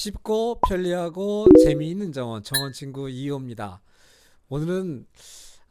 쉽고 편리하고 재미있는 정원 정원 친구 2호입니다. 오늘은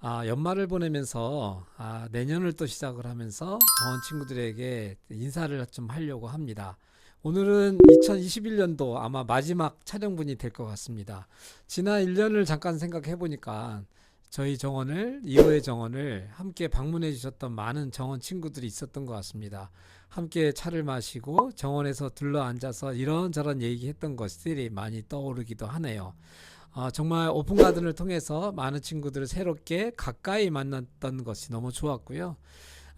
아, 연말을 보내면서 아, 내년을 또 시작을 하면서 정원 친구들에게 인사를 좀 하려고 합니다. 오늘은 2021년도 아마 마지막 촬영분이 될 것 같습니다. 지난 1년을 잠깐 생각해 보니까 저희 정원을 2호의 정원을 함께 방문해 주셨던 많은 정원 친구들이 있었던 것 같습니다. 함께 차를 마시고 정원에서 둘러 앉아서 이런저런 얘기했던 것들이 많이 떠오르기도 하네요. 어, 정말 오픈 가든을 통해서 많은 친구들을 새롭게 가까이 만났던 것이 너무 좋았고요.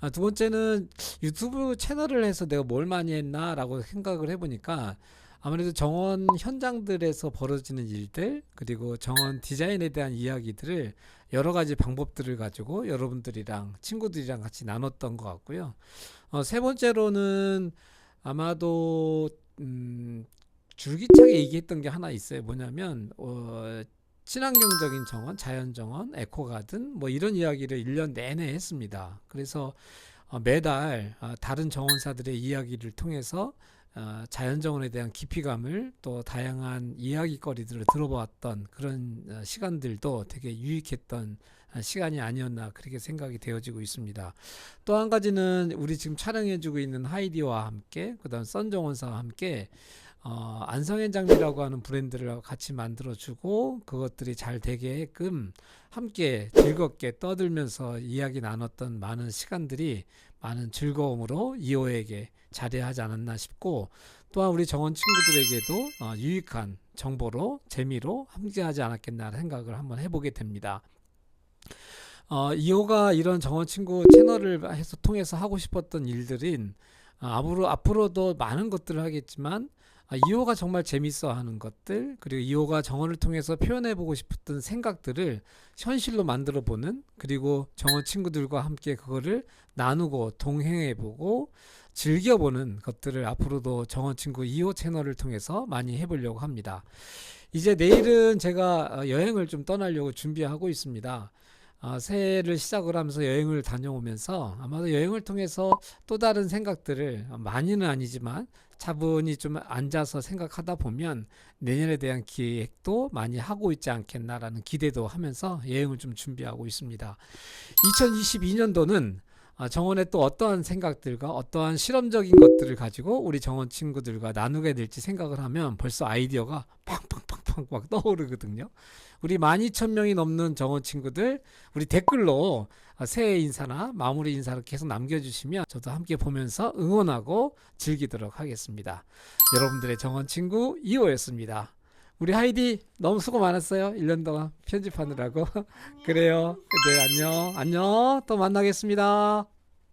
아, 두 번째는 유튜브 채널을 해서 내가 뭘 많이 했나라고 생각을 해보니까 아무래도 정원 현장들에서 벌어지는 일들 그리고 정원 디자인에 대한 이야기들을 여러 가지 방법들을 가지고 여러분들이랑 친구들이랑 같이 나눴던 것 같고요. 어, 세 번째로는 아마도 음, 줄기차게 얘기했던 게 하나 있어요. 뭐냐면 어, 친환경적인 정원, 자연 정원, 에코 가든 뭐 이런 이야기를 1년 내내 했습니다. 그래서 어, 매달 어, 다른 정원사들의 이야기를 통해서 어, 자연 정원에 대한 깊이감을 또 다양한 이야기거리들을 들어보았던 그런 어, 시간들도 되게 유익했던 어, 시간이 아니었나 그렇게 생각이 되어지고 있습니다. 또 한 가지는 우리 지금 촬영해주고 있는 하이디와 함께 그다음 썬정원사와 함께 어, 안성현 장미라고 하는 브랜드를 같이 만들어주고 그것들이 잘 되게끔 함께 즐겁게 떠들면서 이야기 나눴던 많은 시간들이 많은 즐거움으로 이호에게 자리하지 않았나 싶고 또한 우리 정원 친구들에게도 어, 유익한 정보로 재미로 함께하지 않았겠나 생각을 한번 해보게 됩니다. 어, 이호가 이런 정원 친구 채널을 해서 통해서 하고 싶었던 일들인 어, 앞으로 앞으로도 많은 것들을 하겠지만 아, 이호가 정말 재밌어 하는 것들 그리고 이호가 정원을 통해서 표현해 보고 싶었던 생각들을 현실로 만들어 보는 그리고 정원 친구들과 함께 그거를 나누고 동행해 보고 즐겨 보는 것들을 앞으로도 정원 친구 2호 채널을 통해서 많이 해 보려고 합니다. 이제 내일은 제가 어, 여행을 좀 떠나려고 준비하고 있습니다. 아, 새해를 시작을 하면서 여행을 다녀오면서 아마도 여행을 통해서 또 다른 생각들을 많이는 아니지만 차분히 좀 앉아서 생각하다 보면 내년에 대한 기획도 많이 하고 있지 않겠나라는 기대도 하면서 여행을 좀 준비하고 있습니다. 2022년도는 아, 정원의 또 어떠한 생각들과 어떠한 실험적인 것들을 가지고 우리 정원 친구들과 나누게 될지 생각을 하면 벌써 아이디어가 팡팡팡팡 막 떠오르거든요. 우리 12,000명이 넘는 정원 친구들 우리 댓글로 아, 새해 인사나 마무리 인사를 계속 남겨주시면 저도 함께 보면서 응원하고 즐기도록 하겠습니다. 여러분들의 정원 친구 2호였습니다. 우리 하이디 너무 수고 많았어요. 1년 동안 편집하느라고. 그래요. 네, 안녕. 안녕. 또 만나겠습니다.